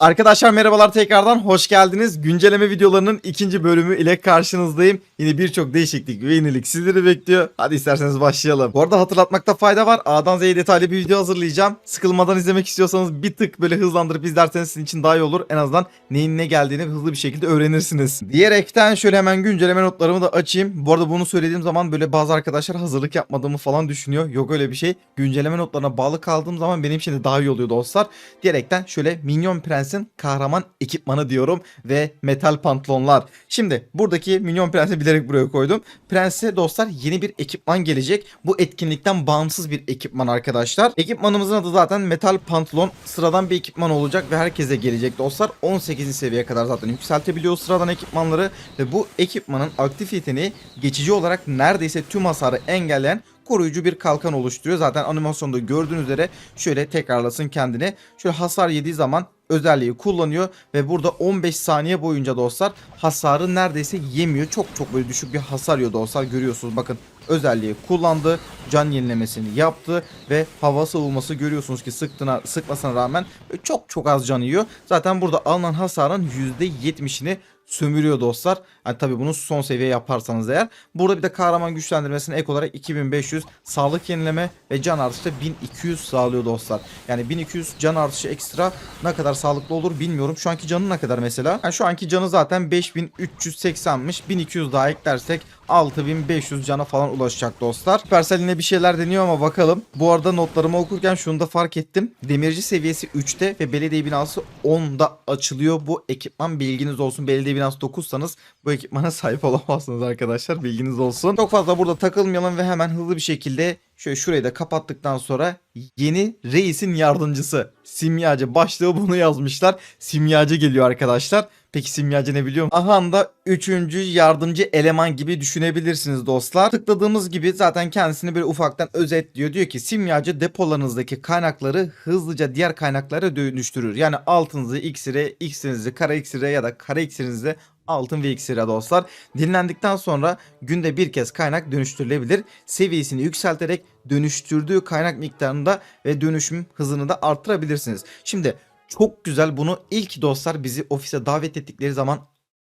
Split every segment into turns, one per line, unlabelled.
Arkadaşlar merhabalar tekrardan hoş geldiniz. Güncelleme videolarının ikinci bölümü ile karşınızdayım. Yine birçok değişiklik ve yenilik sizleri bekliyor. Hadi isterseniz başlayalım. Bu arada hatırlatmakta fayda var. A'dan Z'ye detaylı bir video hazırlayacağım. Sıkılmadan izlemek istiyorsanız bir tık böyle hızlandırıp izlerseniz sizin için daha iyi olur. En azından neyin ne geldiğini hızlı bir şekilde öğrenirsiniz. Diyerekten şöyle hemen güncelleme notlarımı da açayım. Bu arada bunu söylediğim zaman böyle bazı arkadaşlar hazırlık yapmadığımı falan düşünüyor. Yok öyle bir şey. Güncelleme notlarına bağlı kaldığım zaman benim için de daha iyi oluyor dostlar. Diyerekten şöyle Minyon Prens'in kahraman ekipmanı diyorum ve metal pantolonlar. Şimdi buradaki Minyon Prens'i bilerek buraya koydum. Prens'e dostlar yeni bir ekipman gelecek. Bu etkinlikten bağımsız bir ekipman arkadaşlar. Ekipmanımızın adı zaten metal pantolon. Sıradan bir ekipman olacak ve herkese gelecek dostlar. 18. seviyeye kadar zaten yükseltebiliyor sıradan ekipmanları ve bu ekipmanın aktif yeteneği geçici olarak neredeyse tüm hasarı engelleyen koruyucu bir kalkan oluşturuyor. Zaten animasyonda gördüğünüz üzere şöyle tekrarlasın kendini. Şöyle hasar yediği zaman özelliği kullanıyor ve burada 15 saniye boyunca dostlar hasarı neredeyse yemiyor. Çok çok böyle düşük bir hasar yiyor dostlar görüyorsunuz bakın özelliği kullandı. Can yenilemesini yaptı ve hava savunması görüyorsunuz ki sıktığına, sıkmasına rağmen çok çok az can yiyor. Zaten burada alınan hasarın %70'ini sömürüyor dostlar. Yani tabi bunu son seviye yaparsanız eğer. Burada bir de kahraman güçlendirmesine ek olarak 2500 sağlık yenileme ve can artışı da 1200 sağlıyor dostlar. Yani 1200 can artışı ekstra ne kadar sağlıklı olur bilmiyorum. Şu anki canı ne kadar mesela? Yani şu anki canı zaten 5380'miş. 1200 daha eklersek 6500 cana falan ulaşacak dostlar. Supercell yine bir şeyler deniyor ama bakalım. Bu arada notlarımı okurken şunu da fark ettim. Demirci seviyesi 3'te ve belediye binası 10'da açılıyor. Bu ekipman bilginiz olsun. Belediye binası 9'sanız bu ekipmana sahip olamazsınız arkadaşlar. Bilginiz olsun. Çok fazla burada takılmayalım ve hemen hızlı bir şekilde şöyle şurayı da kapattıktan sonra yeni reisin yardımcısı. Simyacı başlığı bunu yazmışlar. Simyacı geliyor arkadaşlar. Peki simyacı ne biliyor musun? Aha da 3. yardımcı eleman gibi düşünebilirsiniz dostlar. Tıkladığımız gibi zaten kendisini böyle ufaktan özetliyor. Diyor ki simyacı depolarınızdaki kaynakları hızlıca diğer kaynaklara dönüştürür. Yani altınızı iksire, iksirinizi kara iksire ya da kara iksirinizi altın ve iksire dostlar. Dinlendikten sonra günde bir kez kaynak dönüştürülebilir. Seviyesini yükselterek dönüştürdüğü kaynak miktarında ve dönüşüm hızını da arttırabilirsiniz. Şimdi çok güzel bunu ilk dostlar bizi ofise davet ettikleri zaman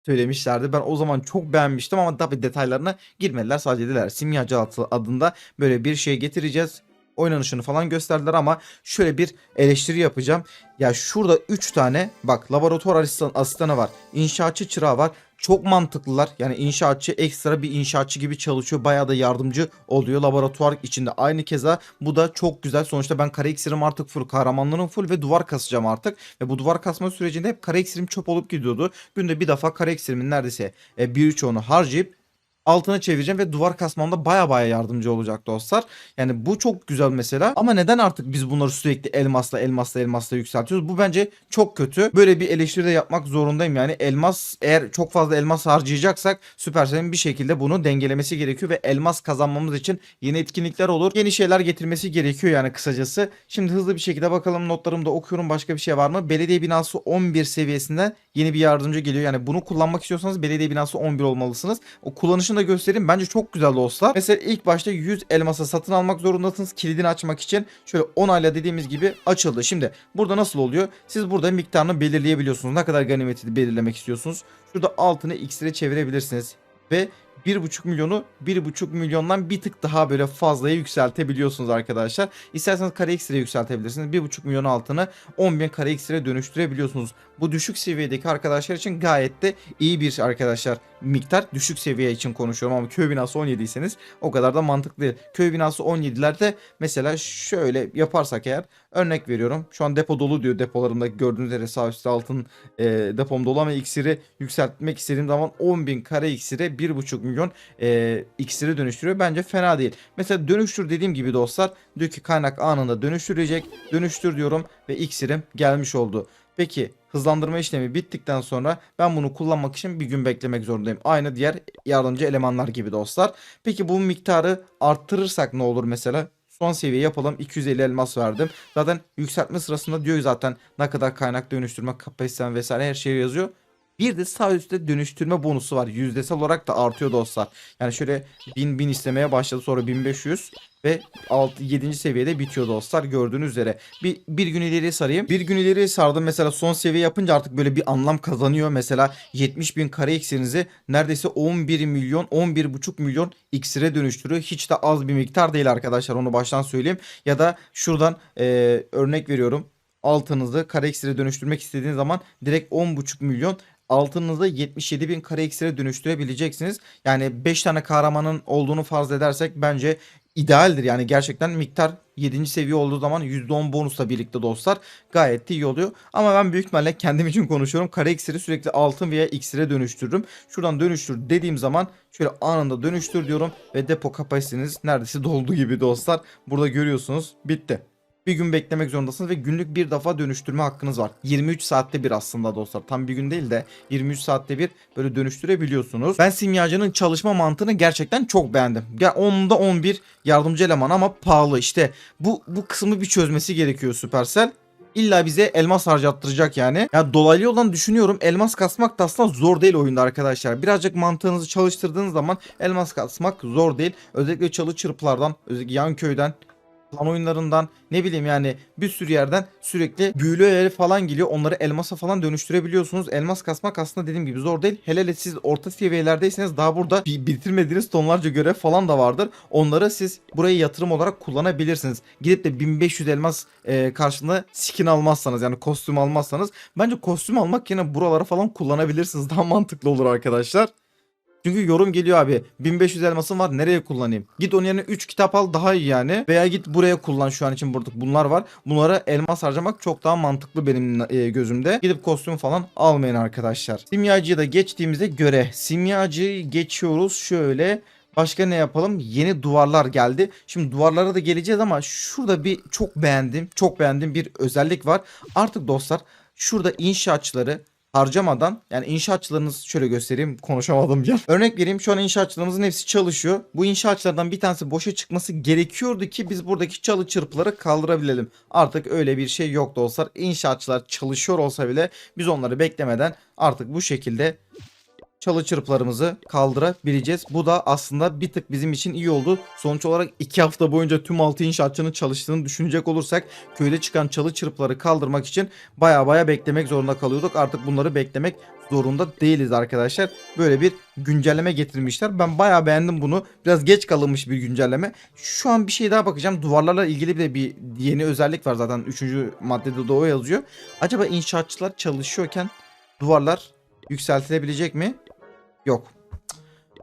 söylemişlerdi. Ben o zaman çok beğenmiştim ama tabi detaylarına girmediler. Sadece dediler simyacı adında böyle bir şey getireceğiz oynanışını falan gösterdiler ama şöyle bir eleştiri yapacağım. Ya şurada 3 tane bak laboratuvar asistan, asistanı var. İnşaatçı çırağı var. Çok mantıklılar. Yani inşaatçı ekstra bir inşaatçı gibi çalışıyor. Bayağı da yardımcı oluyor laboratuvar içinde. Aynı keza bu da çok güzel. Sonuçta ben kara iksirim artık full. Kahramanlarım full ve duvar kasacağım artık. Ve bu duvar kasma sürecinde hep kara iksirim çöp olup gidiyordu. Günde bir defa kara iksirimin neredeyse e, bir üçoğunu harcayıp altına çevireceğim ve duvar kasmamda baya baya yardımcı olacak dostlar. Yani bu çok güzel mesela. Ama neden artık biz bunları sürekli elmasla elmasla elmasla yükseltiyoruz? Bu bence çok kötü. Böyle bir eleştiri de yapmak zorundayım. Yani elmas eğer çok fazla elmas harcayacaksak Supercell'in bir şekilde bunu dengelemesi gerekiyor ve elmas kazanmamız için yeni etkinlikler olur. Yeni şeyler getirmesi gerekiyor yani kısacası. Şimdi hızlı bir şekilde bakalım notlarımda okuyorum. Başka bir şey var mı? Belediye binası 11 seviyesinden yeni bir yardımcı geliyor. Yani bunu kullanmak istiyorsanız belediye binası 11 olmalısınız. O kullanışını da göstereyim. Bence çok güzel dostlar. Mesela ilk başta 100 elmasa satın almak zorundasınız kilidini açmak için. Şöyle 10 ayla dediğimiz gibi açıldı. Şimdi burada nasıl oluyor? Siz burada miktarını belirleyebiliyorsunuz. Ne kadar ganimeti belirlemek istiyorsunuz. Şurada altını x'e çevirebilirsiniz. Ve 1,5 milyonu 1,5 milyondan bir tık daha böyle fazlaya yükseltebiliyorsunuz arkadaşlar. İsterseniz kare eksire yükseltebilirsiniz. 1,5 milyon altını 10.000 kare eksire dönüştürebiliyorsunuz. Bu düşük seviyedeki arkadaşlar için gayet de iyi bir arkadaşlar miktar. Düşük seviye için konuşuyorum ama köy binası 17'yseniz o kadar da mantıklı değil. Köy binası 17'lerde mesela şöyle yaparsak eğer örnek veriyorum. Şu an depo dolu diyor depolarımda gördüğünüz üzere sağ üstte altın e, depom dolu ama iksiri yükseltmek istediğim zaman 10.000 kare iksire 1,5 milyon e, iksiri dönüştürüyor. Bence fena değil. Mesela dönüştür dediğim gibi dostlar diyor ki kaynak anında dönüştürecek. Dönüştür diyorum ve iksirim gelmiş oldu. Peki hızlandırma işlemi bittikten sonra ben bunu kullanmak için bir gün beklemek zorundayım. Aynı diğer yardımcı elemanlar gibi dostlar. Peki bu miktarı arttırırsak ne olur mesela? Son seviye yapalım 250 elmas verdim. Zaten yükseltme sırasında diyor zaten ne kadar kaynak dönüştürme kapasiten vesaire her şey yazıyor. Bir de sağ üstte dönüştürme bonusu var. Yüzdesel olarak da artıyor dostlar. Yani şöyle 1000 1000 istemeye başladı sonra 1500 ve 6 7. seviyede bitiyor dostlar gördüğünüz üzere. Bir, bir gün ileriye sarayım. Bir gün ileriye sardım mesela son seviye yapınca artık böyle bir anlam kazanıyor. Mesela 70 bin kare iksirinizi neredeyse 11 milyon 11,5 milyon iksire dönüştürüyor. Hiç de az bir miktar değil arkadaşlar onu baştan söyleyeyim. Ya da şuradan e, örnek veriyorum. Altınızı kare iksire dönüştürmek istediğiniz zaman direkt 10,5 milyon altınınızı 77 bin kare iksire dönüştürebileceksiniz. Yani 5 tane kahramanın olduğunu farz edersek bence idealdir. Yani gerçekten miktar 7. seviye olduğu zaman %10 bonusla birlikte dostlar gayet de iyi oluyor. Ama ben büyük ihtimalle kendim için konuşuyorum. Kare iksiri sürekli altın veya iksire dönüştürürüm. Şuradan dönüştür dediğim zaman şöyle anında dönüştür diyorum ve depo kapasiteniz neredeyse doldu gibi dostlar. Burada görüyorsunuz bitti. Bir gün beklemek zorundasınız ve günlük bir defa dönüştürme hakkınız var. 23 saatte bir aslında dostlar. Tam bir gün değil de 23 saatte bir böyle dönüştürebiliyorsunuz. Ben simyacının çalışma mantığını gerçekten çok beğendim. Ya 10'da 11 yardımcı eleman ama pahalı. İşte bu bu kısmı bir çözmesi gerekiyor Supercell. İlla bize elmas harcattıracak yani. Ya dolaylı yoldan düşünüyorum elmas kasmak da aslında zor değil oyunda arkadaşlar. Birazcık mantığınızı çalıştırdığınız zaman elmas kasmak zor değil. Özellikle çalı çırpılardan, özellikle yan köyden Plan oyunlarından ne bileyim yani bir sürü yerden sürekli büyülü öğeleri falan geliyor. Onları elmasa falan dönüştürebiliyorsunuz. Elmas kasmak aslında dediğim gibi zor değil. Hele hele siz orta seviyelerdeyseniz daha burada bi- bitirmediğiniz tonlarca görev falan da vardır. Onları siz buraya yatırım olarak kullanabilirsiniz. Gidip de 1500 elmas e, karşılığında skin almazsanız yani kostüm almazsanız bence kostüm almak yine buralara falan kullanabilirsiniz. Daha mantıklı olur arkadaşlar. Çünkü yorum geliyor abi 1500 elmasım var nereye kullanayım? Git onun yerine 3 kitap al daha iyi yani. Veya git buraya kullan şu an için burada bunlar var. Bunlara elmas harcamak çok daha mantıklı benim e, gözümde. Gidip kostüm falan almayın arkadaşlar. Simyacıya da geçtiğimizde göre simyacıyı geçiyoruz şöyle. Başka ne yapalım? Yeni duvarlar geldi. Şimdi duvarlara da geleceğiz ama şurada bir çok beğendim, çok beğendiğim bir özellik var. Artık dostlar şurada inşaatçıları harcamadan yani inşaatçılarınız şöyle göstereyim konuşamadım ya. Örnek vereyim şu an inşaatçılarımızın hepsi çalışıyor. Bu inşaatçılardan bir tanesi boşa çıkması gerekiyordu ki biz buradaki çalı çırpıları kaldırabilelim. Artık öyle bir şey yok dostlar. İnşaatçılar çalışıyor olsa bile biz onları beklemeden artık bu şekilde çalı çırplarımızı kaldırabileceğiz. Bu da aslında bir tık bizim için iyi oldu. Sonuç olarak 2 hafta boyunca tüm 6 inşaatçının çalıştığını düşünecek olursak köyde çıkan çalı çırpları kaldırmak için baya baya beklemek zorunda kalıyorduk. Artık bunları beklemek zorunda değiliz arkadaşlar. Böyle bir güncelleme getirmişler. Ben baya beğendim bunu. Biraz geç kalınmış bir güncelleme. Şu an bir şey daha bakacağım. Duvarlarla ilgili de bir yeni özellik var zaten. 3. maddede de o yazıyor. Acaba inşaatçılar çalışıyorken duvarlar yükseltilebilecek mi? Yok.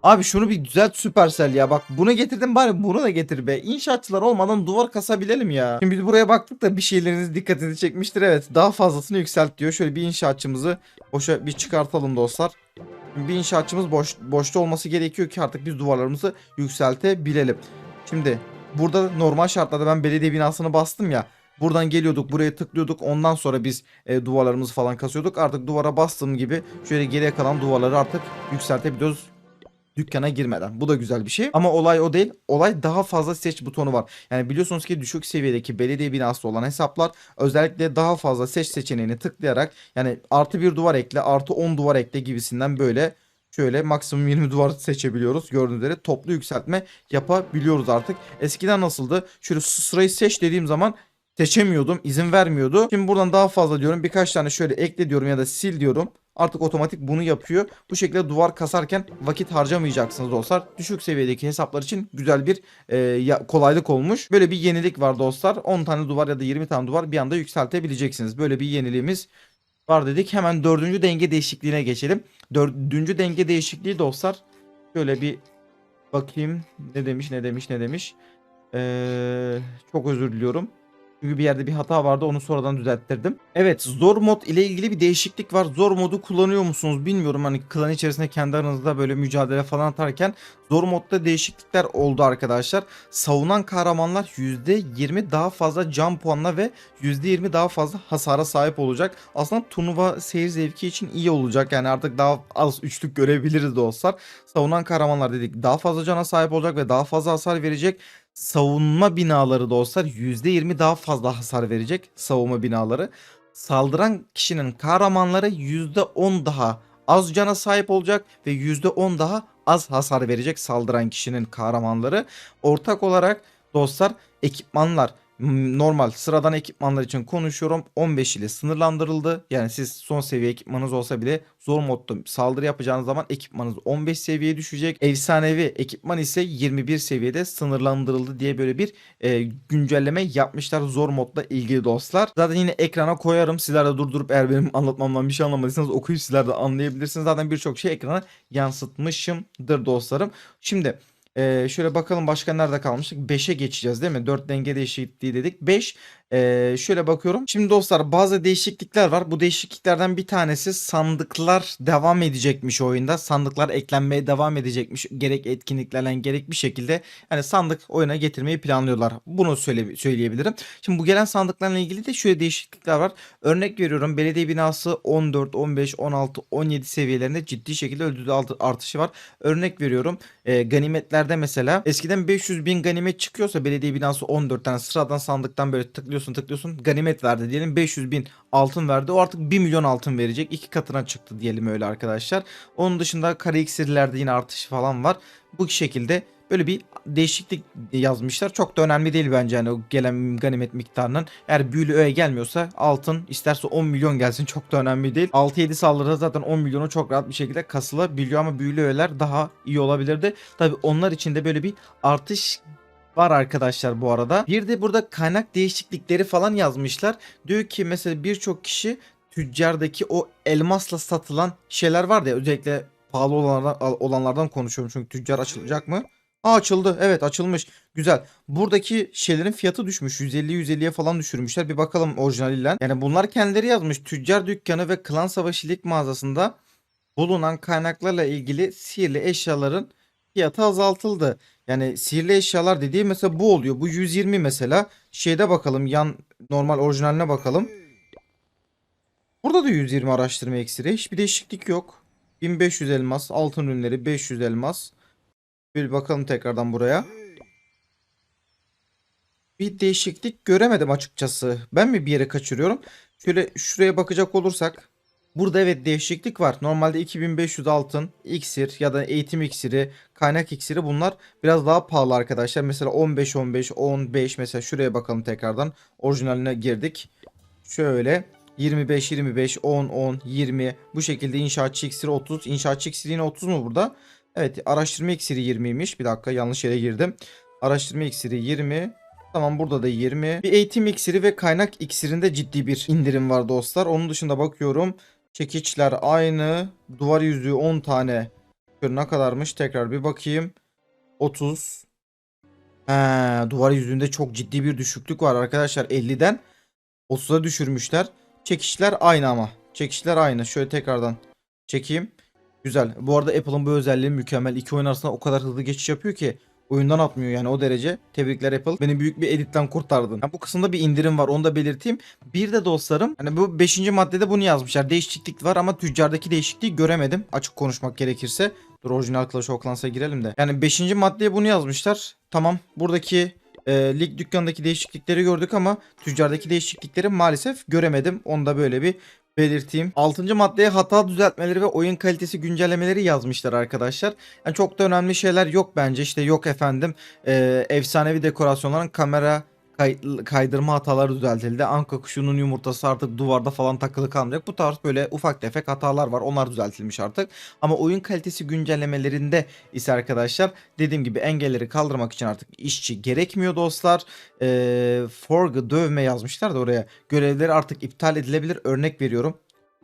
Abi şunu bir düzelt Supercell ya. Bak bunu getirdim bari bunu da getir be. İnşaatçılar olmadan duvar kasabilelim ya. Şimdi biz buraya baktık da bir şeyleriniz dikkatinizi çekmiştir. Evet daha fazlasını yükselt diyor. Şöyle bir inşaatçımızı boşa bir çıkartalım dostlar. Bir inşaatçımız boş, boşta olması gerekiyor ki artık biz duvarlarımızı yükseltebilelim. Şimdi burada normal şartlarda ben belediye binasını bastım ya. Buradan geliyorduk buraya tıklıyorduk ondan sonra biz e, duvarlarımızı falan kasıyorduk. Artık duvara bastığım gibi şöyle geriye kalan duvarları artık yükseltebiliyoruz dükkana girmeden. Bu da güzel bir şey. Ama olay o değil. Olay daha fazla seç butonu var. Yani biliyorsunuz ki düşük seviyedeki belediye binası olan hesaplar özellikle daha fazla seç seçeneğini tıklayarak yani artı bir duvar ekle artı 10 duvar ekle gibisinden böyle şöyle maksimum 20 duvar seçebiliyoruz. Gördüğünüz üzere toplu yükseltme yapabiliyoruz artık. Eskiden nasıldı? Şöyle sırayı seç dediğim zaman seçemiyordum. izin vermiyordu. Şimdi buradan daha fazla diyorum. Birkaç tane şöyle ekle diyorum ya da sil diyorum. Artık otomatik bunu yapıyor. Bu şekilde duvar kasarken vakit harcamayacaksınız dostlar. Düşük seviyedeki hesaplar için güzel bir e, kolaylık olmuş. Böyle bir yenilik var dostlar. 10 tane duvar ya da 20 tane duvar bir anda yükseltebileceksiniz. Böyle bir yeniliğimiz var dedik. Hemen dördüncü denge değişikliğine geçelim. Dördüncü denge değişikliği dostlar. Şöyle bir bakayım ne demiş ne demiş ne demiş. Ee, çok özür diliyorum. Çünkü bir yerde bir hata vardı onu sonradan düzelttirdim. Evet zor mod ile ilgili bir değişiklik var. Zor modu kullanıyor musunuz bilmiyorum. Hani klan içerisinde kendi aranızda böyle mücadele falan atarken zor modda değişiklikler oldu arkadaşlar. Savunan kahramanlar %20 daha fazla can puanına ve %20 daha fazla hasara sahip olacak. Aslında turnuva seyir zevki için iyi olacak. Yani artık daha az üçlük görebiliriz dostlar. Savunan kahramanlar dedik daha fazla cana sahip olacak ve daha fazla hasar verecek savunma binaları dostlar %20 daha fazla hasar verecek savunma binaları. Saldıran kişinin kahramanları %10 daha az cana sahip olacak ve %10 daha az hasar verecek saldıran kişinin kahramanları. Ortak olarak dostlar ekipmanlar normal sıradan ekipmanlar için konuşuyorum 15 ile sınırlandırıldı. Yani siz son seviye ekipmanınız olsa bile zor modda saldırı yapacağınız zaman ekipmanınız 15 seviyeye düşecek. Efsanevi ekipman ise 21 seviyede sınırlandırıldı diye böyle bir e, güncelleme yapmışlar zor modla ilgili dostlar. Zaten yine ekrana koyarım. Sizler de durdurup eğer benim anlatmamdan bir şey anlamadıysanız okuyup sizler de anlayabilirsiniz. Zaten birçok şey ekrana yansıtmışımdır dostlarım. Şimdi ee, şöyle bakalım başka nerede kalmıştık? 5'e geçeceğiz değil mi? 4 denge değişikliği dedik. 5. Ee, şöyle bakıyorum. Şimdi dostlar bazı değişiklikler var. Bu değişikliklerden bir tanesi sandıklar devam edecekmiş oyunda. Sandıklar eklenmeye devam edecekmiş. Gerek etkinliklerle gerek bir şekilde. Yani sandık oyuna getirmeyi planlıyorlar. Bunu söyle, söyleyebilirim. Şimdi bu gelen sandıklarla ilgili de şöyle değişiklikler var. Örnek veriyorum belediye binası 14, 15, 16, 17 seviyelerinde ciddi şekilde ödül artışı var. Örnek veriyorum e, ganimetlerde mesela eskiden 500 bin ganimet çıkıyorsa belediye binası 14 tane sıradan sandıktan böyle tıklıyorsun tıklıyorsun ganimet verdi diyelim 500 bin altın verdi o artık 1 milyon altın verecek iki katına çıktı diyelim öyle arkadaşlar. Onun dışında kare iksirlerde yine artış falan var bu şekilde böyle bir değişiklik yazmışlar. Çok da önemli değil bence hani o gelen ganimet miktarının. Eğer büyülü öğe gelmiyorsa altın isterse 10 milyon gelsin çok da önemli değil. 6-7 saldırıda zaten 10 milyonu çok rahat bir şekilde kasılabiliyor ama büyülü öğeler daha iyi olabilirdi. Tabi onlar için de böyle bir artış var arkadaşlar bu arada. Bir de burada kaynak değişiklikleri falan yazmışlar. Diyor ki mesela birçok kişi tüccardaki o elmasla satılan şeyler var ya özellikle pahalı olanlardan, olanlardan konuşuyorum çünkü tüccar açılacak mı? Aa açıldı. Evet açılmış. Güzel. Buradaki şeylerin fiyatı düşmüş. 150-150'ye falan düşürmüşler. Bir bakalım orijinaliyle. Yani bunlar kendileri yazmış. Tüccar dükkanı ve klan savaşı lig mağazasında bulunan kaynaklarla ilgili sihirli eşyaların fiyatı azaltıldı. Yani sihirli eşyalar dediği mesela bu oluyor. Bu 120 mesela. Şeyde bakalım yan normal orijinaline bakalım. Burada da 120 araştırma eksiri. Hiçbir değişiklik yok. 1500 elmas, altın ürünleri 500 elmas. Bir bakalım tekrardan buraya. Bir değişiklik göremedim açıkçası. Ben mi bir yere kaçırıyorum? Şöyle şuraya bakacak olursak. Burada evet değişiklik var. Normalde 2500 altın, iksir ya da eğitim iksiri, kaynak iksiri bunlar biraz daha pahalı arkadaşlar. Mesela 15 15 15 mesela şuraya bakalım tekrardan. Orijinaline girdik. Şöyle 25 25 10 10 20 bu şekilde inşaatçı iksiri 30. İnşaatçı iksiri yine 30 mu burada? Evet araştırma iksiri 20'ymiş. Bir dakika yanlış yere girdim. Araştırma iksiri 20. Tamam burada da 20. Bir eğitim iksiri ve kaynak iksirinde ciddi bir indirim var dostlar. Onun dışında bakıyorum. Çekiçler aynı. Duvar yüzüğü 10 tane. Ne kadarmış tekrar bir bakayım. 30. He, duvar yüzüğünde çok ciddi bir düşüklük var arkadaşlar. 50'den 30'a düşürmüşler. Çekişler aynı ama. Çekişler aynı. Şöyle tekrardan çekeyim. Güzel. Bu arada Apple'ın bu özelliği mükemmel. İki oyun arasında o kadar hızlı geçiş yapıyor ki oyundan atmıyor yani o derece. Tebrikler Apple. Beni büyük bir editten kurtardın. Yani bu kısımda bir indirim var onu da belirteyim. Bir de dostlarım hani bu 5. maddede bunu yazmışlar. Değişiklik var ama tüccardaki değişikliği göremedim. Açık konuşmak gerekirse. Dur orijinal Clash of Clans'a girelim de. Yani 5. maddeye bunu yazmışlar. Tamam buradaki e, lig dükkanındaki değişiklikleri gördük ama tüccardaki değişiklikleri maalesef göremedim. Onu da böyle bir belirteyim. 6. maddeye hata düzeltmeleri ve oyun kalitesi güncellemeleri yazmışlar arkadaşlar. Yani çok da önemli şeyler yok bence. İşte yok efendim e, efsanevi dekorasyonların kamera kay- kaydırma hataları düzeltildi. Anka kuşunun yumurtası artık duvarda falan takılı kalmayacak. Bu tarz böyle ufak tefek hatalar var. Onlar düzeltilmiş artık. Ama oyun kalitesi güncellemelerinde ise arkadaşlar dediğim gibi engelleri kaldırmak için artık işçi gerekmiyor dostlar. Ee, Forg'ı dövme yazmışlar da oraya. Görevleri artık iptal edilebilir. Örnek veriyorum.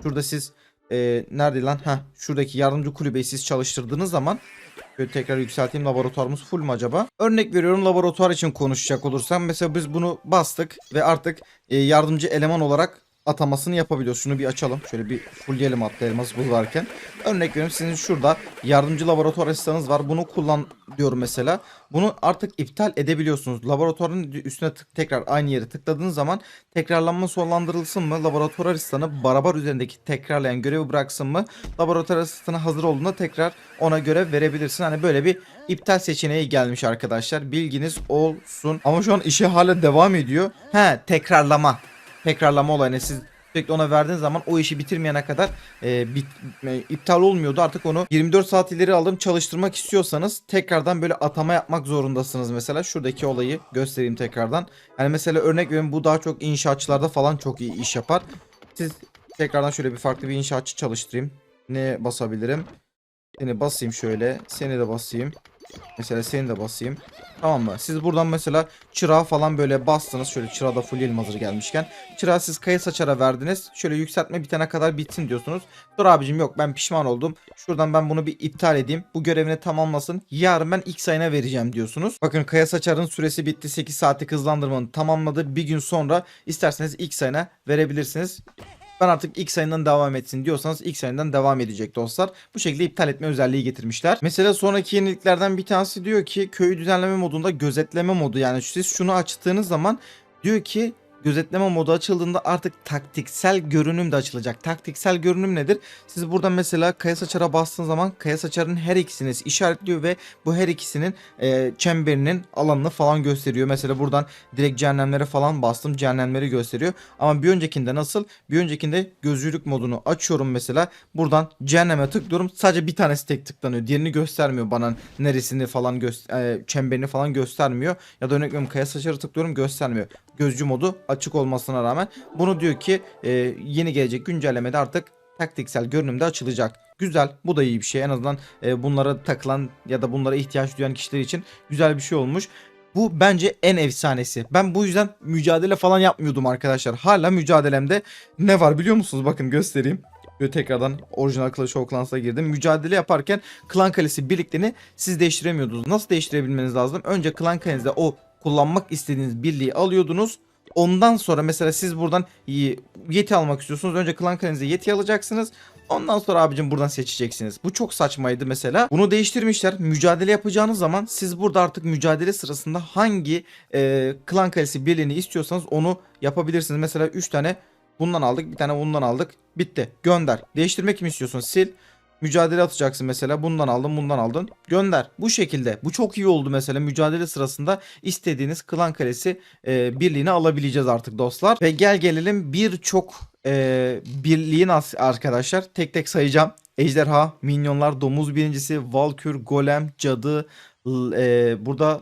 Şurada siz e, nerede lan? Heh, şuradaki yardımcı kulübeyi siz çalıştırdığınız zaman Şöyle tekrar yükselteyim laboratuvarımız full mu acaba? Örnek veriyorum laboratuvar için konuşacak olursam mesela biz bunu bastık ve artık e, yardımcı eleman olarak atamasını yapabiliyoruz. Şunu bir açalım. Şöyle bir fullleyelim hatta elmas bulurken. Örnek veriyorum sizin şurada yardımcı laboratuvar asistanınız var. Bunu kullan diyorum mesela. Bunu artık iptal edebiliyorsunuz. Laboratuvarın üstüne tık, tekrar aynı yere tıkladığınız zaman tekrarlanma sonlandırılsın mı? Laboratuvar asistanı barabar üzerindeki tekrarlayan görevi bıraksın mı? Laboratuvar asistanı hazır olduğunda tekrar ona görev verebilirsin. Hani böyle bir iptal seçeneği gelmiş arkadaşlar. Bilginiz olsun. Ama şu an işe hala devam ediyor. He tekrarlama tekrarlama olayını siz Sürekli ona verdiğin zaman o işi bitirmeyene kadar e, bit, e, iptal olmuyordu. Artık onu 24 saat ileri aldım çalıştırmak istiyorsanız tekrardan böyle atama yapmak zorundasınız mesela. Şuradaki olayı göstereyim tekrardan. Yani mesela örnek veriyorum bu daha çok inşaatçılarda falan çok iyi iş yapar. Siz tekrardan şöyle bir farklı bir inşaatçı çalıştırayım. Ne basabilirim? Seni basayım şöyle. Seni de basayım. Mesela seni de basayım. Tamam mı? Siz buradan mesela çırağı falan böyle bastınız. Şöyle çırağı da full hazır gelmişken. Çırağı siz kaya saçara verdiniz. Şöyle yükseltme bitene kadar bitsin diyorsunuz. Dur abicim yok ben pişman oldum. Şuradan ben bunu bir iptal edeyim. Bu görevini tamamlasın. Yarın ben X ayına vereceğim diyorsunuz. Bakın kaya saçarın süresi bitti. 8 saatlik hızlandırmanın tamamladı. Bir gün sonra isterseniz X ayına verebilirsiniz. Ben artık X ayından devam etsin diyorsanız X ayından devam edecek dostlar. Bu şekilde iptal etme özelliği getirmişler. Mesela sonraki yeniliklerden bir tanesi diyor ki köyü düzenleme modunda gözetleme modu. Yani siz şunu açtığınız zaman diyor ki gözetleme modu açıldığında artık taktiksel görünüm de açılacak. Taktiksel görünüm nedir? Siz burada mesela kaya saçara bastığınız zaman kaya saçarın her ikisini işaretliyor ve bu her ikisinin e, çemberinin alanını falan gösteriyor. Mesela buradan direkt cehennemlere falan bastım cehennemleri gösteriyor. Ama bir öncekinde nasıl? Bir öncekinde gözcülük modunu açıyorum mesela. Buradan cehenneme tıklıyorum. Sadece bir tanesi tek tıklanıyor. Diğerini göstermiyor bana neresini falan gö- e, çemberini falan göstermiyor. Ya da örnek veriyorum kaya saçarı tıklıyorum göstermiyor. Gözcü modu açık olmasına rağmen bunu diyor ki e, yeni gelecek güncellemede artık taktiksel görünümde açılacak. Güzel. Bu da iyi bir şey. En azından e, bunlara takılan ya da bunlara ihtiyaç duyan kişiler için güzel bir şey olmuş. Bu bence en efsanesi. Ben bu yüzden mücadele falan yapmıyordum arkadaşlar. Hala mücadelemde ne var biliyor musunuz? Bakın göstereyim. Böyle tekrardan orijinal Clash of Clans'a girdim. Mücadele yaparken klan kalesi birliklerini siz değiştiremiyordunuz. Nasıl değiştirebilmeniz lazım? Önce klan kalenizde o kullanmak istediğiniz birliği alıyordunuz. Ondan sonra mesela siz buradan yeti almak istiyorsunuz. Önce klan kalenize yeti alacaksınız. Ondan sonra abicim buradan seçeceksiniz. Bu çok saçmaydı mesela. Bunu değiştirmişler. Mücadele yapacağınız zaman siz burada artık mücadele sırasında hangi e, klan kalesi birliğini istiyorsanız onu yapabilirsiniz. Mesela 3 tane bundan aldık. Bir tane bundan aldık. Bitti. Gönder. Değiştirmek mi istiyorsun? Sil. Mücadele atacaksın mesela. Bundan aldın, bundan aldın. Gönder. Bu şekilde. Bu çok iyi oldu mesela. Mücadele sırasında istediğiniz klan kalesi e, birliğini alabileceğiz artık dostlar. Ve gel gelelim birçok e, birliğin arkadaşlar. Tek tek sayacağım. Ejderha, minyonlar, domuz birincisi, valkür, golem, cadı, e, burada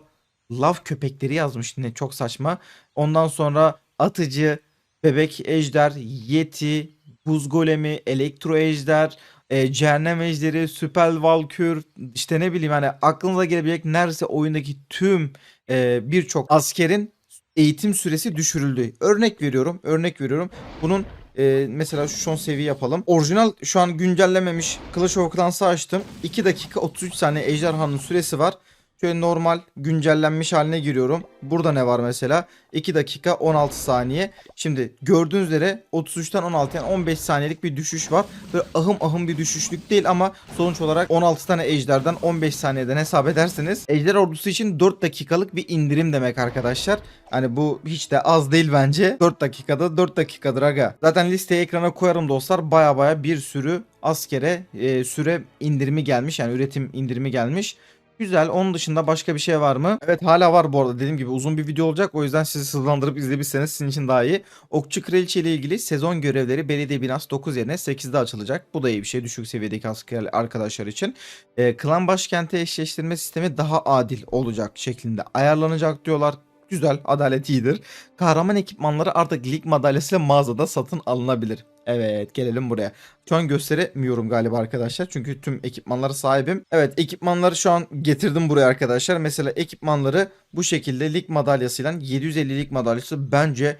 lav köpekleri yazmış yine çok saçma. Ondan sonra atıcı, bebek ejder, yeti, buz golemi, elektro ejder, e, cehennem ejderi, süper valkür, işte ne bileyim hani aklınıza gelebilecek neredeyse oyundaki tüm e, birçok askerin eğitim süresi düşürüldü. Örnek veriyorum, örnek veriyorum. Bunun e, mesela şu son seviye yapalım. Orijinal şu an güncellememiş Clash of Clans'ı açtım. 2 dakika 33 saniye ejderhanın süresi var. Şöyle normal güncellenmiş haline giriyorum. Burada ne var mesela? 2 dakika 16 saniye. Şimdi gördüğünüz üzere 33'ten 16 yani 15 saniyelik bir düşüş var. Böyle ahım ahım bir düşüşlük değil ama sonuç olarak 16 tane ejderden 15 saniyeden hesap ederseniz ejder ordusu için 4 dakikalık bir indirim demek arkadaşlar. Hani bu hiç de az değil bence. 4 dakikada 4 dakikadır aga. Zaten listeyi ekrana koyarım dostlar. Baya baya bir sürü askere e, süre indirimi gelmiş. Yani üretim indirimi gelmiş. Güzel. Onun dışında başka bir şey var mı? Evet hala var bu arada. Dediğim gibi uzun bir video olacak. O yüzden sizi hızlandırıp izleyebilirseniz sizin için daha iyi. Okçu Kraliçe ile ilgili sezon görevleri belediye binası 9 yerine 8'de açılacak. Bu da iyi bir şey. Düşük seviyedeki arkadaşlar için. Ee, klan başkenti eşleştirme sistemi daha adil olacak şeklinde ayarlanacak diyorlar. Güzel, adalet iyidir. Kahraman ekipmanları artık lig madalyasıyla mağazada satın alınabilir. Evet, gelelim buraya. Şu an gösteremiyorum galiba arkadaşlar. Çünkü tüm ekipmanlara sahibim. Evet, ekipmanları şu an getirdim buraya arkadaşlar. Mesela ekipmanları bu şekilde lig madalyasıyla 750 lig madalyası bence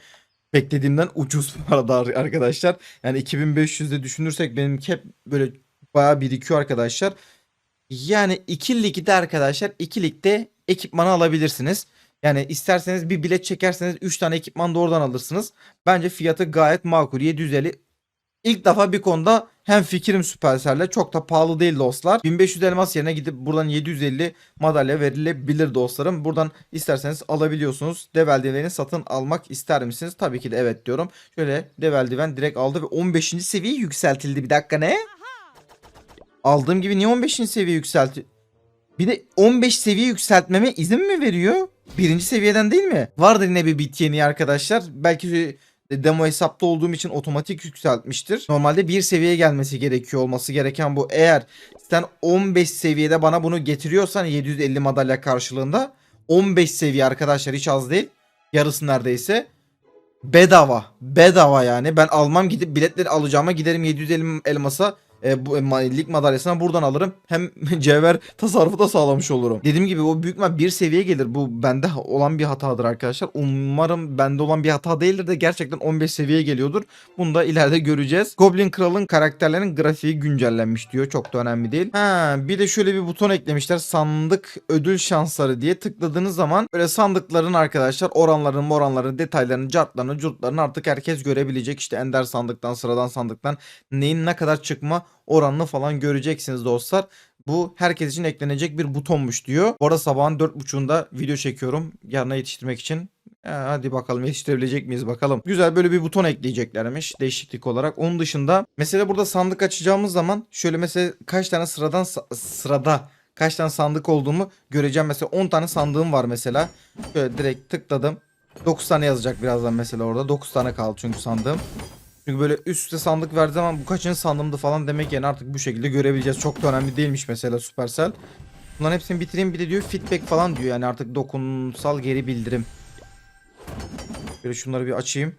beklediğimden ucuz bu arada arkadaşlar. Yani 2500'de düşünürsek benim hep böyle bayağı birikiyor arkadaşlar. Yani 2 ligde arkadaşlar 2 ligde ekipmanı alabilirsiniz. Yani isterseniz bir bilet çekerseniz 3 tane ekipman da oradan alırsınız. Bence fiyatı gayet makul. 750 İlk defa bir konuda hem fikrim Supercell'le çok da pahalı değil dostlar. 1500 elmas yerine gidip buradan 750 madalya verilebilir dostlarım. Buradan isterseniz alabiliyorsunuz. Dev eldiveni satın almak ister misiniz? Tabii ki de evet diyorum. Şöyle dev eldiven direkt aldı ve 15. seviye yükseltildi. Bir dakika ne? Aldığım gibi niye 15. seviye yükselti? Bir de 15 seviye yükseltmeme izin mi veriyor? Birinci seviyeden değil mi? Vardır yine bir bit yeni arkadaşlar. Belki demo hesapta olduğum için otomatik yükseltmiştir. Normalde bir seviyeye gelmesi gerekiyor olması gereken bu. Eğer sen 15 seviyede bana bunu getiriyorsan 750 madalya karşılığında 15 seviye arkadaşlar hiç az değil. Yarısı neredeyse. Bedava. Bedava yani. Ben almam gidip biletleri alacağıma giderim 750 elmasa e, bu e, lig madalyasını buradan alırım. Hem cevher tasarrufu da sağlamış olurum. Dediğim gibi o büyük bir seviye gelir. Bu bende olan bir hatadır arkadaşlar. Umarım bende olan bir hata değildir de gerçekten 15 seviyeye geliyordur. Bunu da ileride göreceğiz. Goblin Kral'ın karakterlerinin grafiği güncellenmiş diyor. Çok da önemli değil. Ha, bir de şöyle bir buton eklemişler. Sandık ödül şansları diye tıkladığınız zaman böyle sandıkların arkadaşlar oranlarını, oranlarını, detaylarını, cartlarını, curtlarını artık herkes görebilecek. İşte ender sandıktan, sıradan sandıktan neyin ne kadar çıkma oranını falan göreceksiniz dostlar. Bu herkes için eklenecek bir butonmuş diyor. Bu arada sabahın 4.30'unda video çekiyorum. Yarına yetiştirmek için. Ee, hadi bakalım yetiştirebilecek miyiz bakalım. Güzel böyle bir buton ekleyeceklermiş değişiklik olarak. Onun dışında mesela burada sandık açacağımız zaman şöyle mesela kaç tane sıradan sırada kaç tane sandık olduğumu göreceğim. Mesela 10 tane sandığım var mesela. Şöyle direkt tıkladım. 9 tane yazacak birazdan mesela orada. 9 tane kaldı çünkü sandığım. Çünkü böyle üst üste sandık verdiği zaman bu kaçıncı sandığımdı falan demek yani artık bu şekilde görebileceğiz. Çok da önemli değilmiş mesela Supercell. Bunların hepsini bitireyim bir de diyor feedback falan diyor yani artık dokunsal geri bildirim. Böyle şunları bir açayım.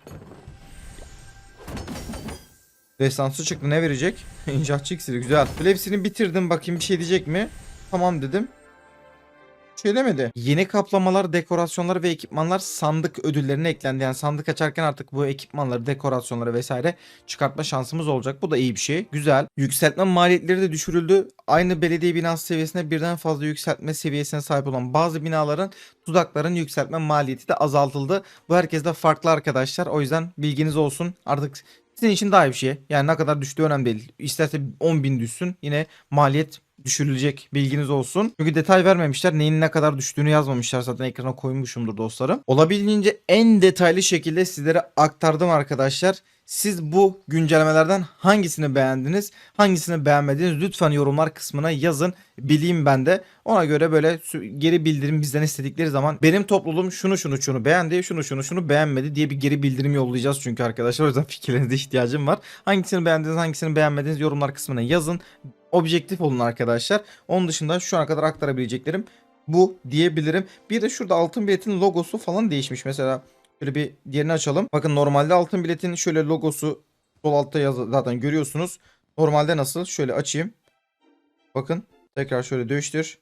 Destansı çıktı ne verecek? İnşaatçı iksiri güzel. Böyle hepsini bitirdim bakayım bir şey diyecek mi? Tamam dedim. Şey demedi. Yeni kaplamalar, dekorasyonlar ve ekipmanlar sandık ödüllerine eklendi. Yani sandık açarken artık bu ekipmanları, dekorasyonları vesaire çıkartma şansımız olacak. Bu da iyi bir şey. Güzel. Yükseltme maliyetleri de düşürüldü. Aynı belediye binası seviyesinde birden fazla yükseltme seviyesine sahip olan bazı binaların tuzakların yükseltme maliyeti de azaltıldı. Bu herkeste farklı arkadaşlar. O yüzden bilginiz olsun. Artık sizin için daha iyi bir şey. Yani ne kadar düştüğü önemli değil. İsterse 10.000 düşsün yine maliyet düşürülecek bilginiz olsun. Çünkü detay vermemişler. Neyin ne kadar düştüğünü yazmamışlar. Zaten ekrana koymuşumdur dostlarım. Olabildiğince en detaylı şekilde sizlere aktardım arkadaşlar. Siz bu güncellemelerden hangisini beğendiniz? Hangisini beğenmediniz? Lütfen yorumlar kısmına yazın. Bileyim ben de. Ona göre böyle geri bildirim bizden istedikleri zaman benim topluluğum şunu şunu şunu beğendi, şunu şunu şunu beğenmedi diye bir geri bildirim yollayacağız çünkü arkadaşlar. O yüzden fikirlerinize ihtiyacım var. Hangisini beğendiniz, hangisini beğenmediniz yorumlar kısmına yazın. Objektif olun arkadaşlar. Onun dışında şu ana kadar aktarabileceklerim bu diyebilirim. Bir de şurada altın biletin logosu falan değişmiş. Mesela şöyle bir diğerini açalım. Bakın normalde altın biletin şöyle logosu sol altta yaz zaten görüyorsunuz. Normalde nasıl? Şöyle açayım. Bakın tekrar şöyle değiştir.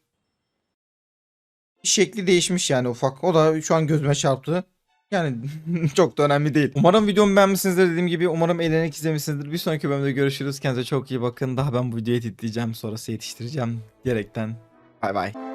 Şekli değişmiş yani ufak. O da şu an gözüme çarptı. Yani çok da önemli değil. Umarım videomu beğenmişsinizdir dediğim gibi. Umarım eğlenerek izlemişsinizdir. Bir sonraki bölümde görüşürüz. Kendinize çok iyi bakın. Daha ben bu videoyu editleyeceğim. Sonrası yetiştireceğim. Diyerekten. Bay bay.